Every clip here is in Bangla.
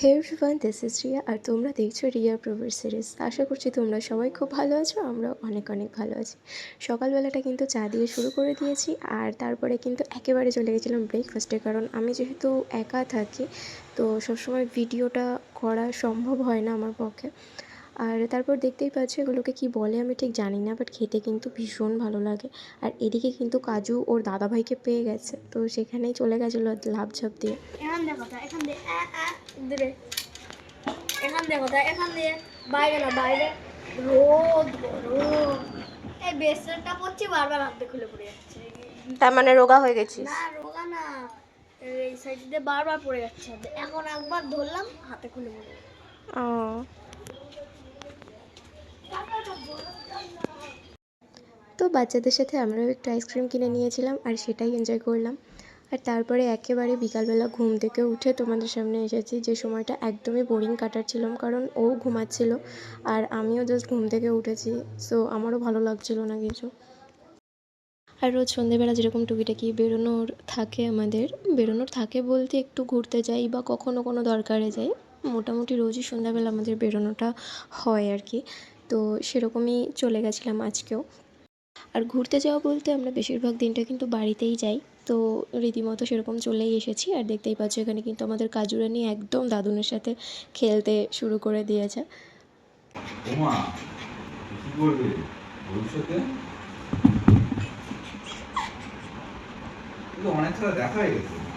Hey everyone this is Riya আর তোমরা দেখছ রিয়া প্রভার সিরিজ আশা করছি তোমরা সবাই খুব ভালো আছো আমরা অনেক অনেক ভালো আছি। সকালবেলাটা কিন্তু চা দিয়ে শুরু করে দিয়েছি, আর তারপরে কিন্তু একেবারে চলে গেছিলাম ব্রেকফাস্টে কারণ আমি যেহেতু একা থাকি, তো সবসময় ভিডিওটা করা সম্ভব হয় না আমার পক্ষে। আর তারপর দেখতেই পাচ্ছ এগুলোকে কি বলে আমি ঠিক জানি না বাট খেতে কিন্তু ভীষণ ভালো লাগে। আর এদিকে কিন্তু কাজু ওর দাদাভাইকে পেয়ে গেছে তো সেখানেই চলে গেছিল লাভঝাপ দিয়ে। এখান দিয়ে কথা এখান দিয়ে আ, আ, দূরে এখান দিয়ে কথা এখান দিয়ে। বাইরে না বাইরে। রোদ রোদ এই বেসনটা পড়ছি বারবার হাত দিয়ে খুলে পড়ে যাচ্ছে। তার মানে রোগা হয়ে গেছিস? না রোগা না। এই সাইড দিয়ে বারবার পড়ে যাচ্ছে। এখন একবার ধরলাম হাতে খুলে পড়ে ও। বাচ্চাদের সাথে আমরাও একটু আইসক্রিম কিনে নিয়েছিলাম আর সেটাই এনজয় করলাম। আর তারপরে একেবারে বিকালবেলা ঘুম থেকে উঠে তোমাদের সামনে এসেছি যে সময়টা একদমই বোরিং কাটাচ্ছিলাম কারণ ও ঘুমাচ্ছিল আর আমিও জাস্ট ঘুম থেকে উঠেছি সো আমারও ভালো লাগছিল না কিছু। আর রোজ সন্ধেবেলা যেরকম টুকিটাকি বেরোনোর থাকে আমাদের বেরোনোর থাকে বলতে একটু ঘুরতে যাই বা কখনো কোনো দরকারে যাই মোটামুটি রোজই সন্ধ্যাবেলা আমাদের বেরোনোটা হয় আর কি। তো সেরকমই চলে গেছিলাম আজকেও। আর ঘুরতে যাওয়া বলতে আমরা বেশিরভাগ দিনটা কিন্তু বাড়িতেই যাই। তো রীতিমতো সেরকম চলেই এসেছি আর দেখতেই পাচ্ছ এখানে কিন্তু আমাদের কাজুরানি একদম দাদুনের সাথে খেলতে শুরু করে দিয়েছে। অনেক দেখা হয়ে গেছে।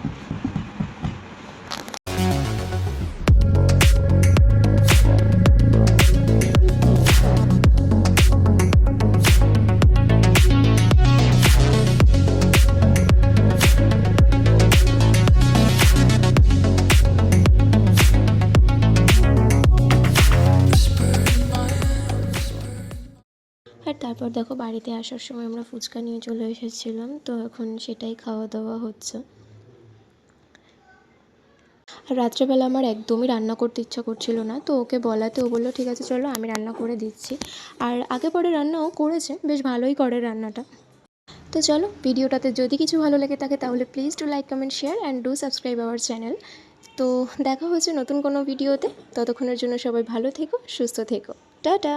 আর তারপর দেখো বাড়িতে আসার সময় আমরা ফুচকা নিয়ে চলে এসেছিলাম, তো এখন সেটাই খাওয়া দাওয়া হচ্ছে। আর রাত্রেবেলা আমার একদমই রান্না করতে ইচ্ছা করছিল না, তো ওকে বলাতে ও বলল, ঠিক আছে, চলো আমি রান্না করে দিচ্ছি। আর আগে পরে রান্নাও করেছে, বেশ ভালোই করে রান্নাটা। তো চলো, ভিডিওটাতে যদি কিছু ভালো লেগে থাকে, তাহলে please to like comment share and do subscribe our channel তো দেখা হচ্ছে নতুন কোনো ভিডিওতে, ততক্ষণের জন্য সবাই ভালো থেকো, সুস্থ থেকো। টাটা!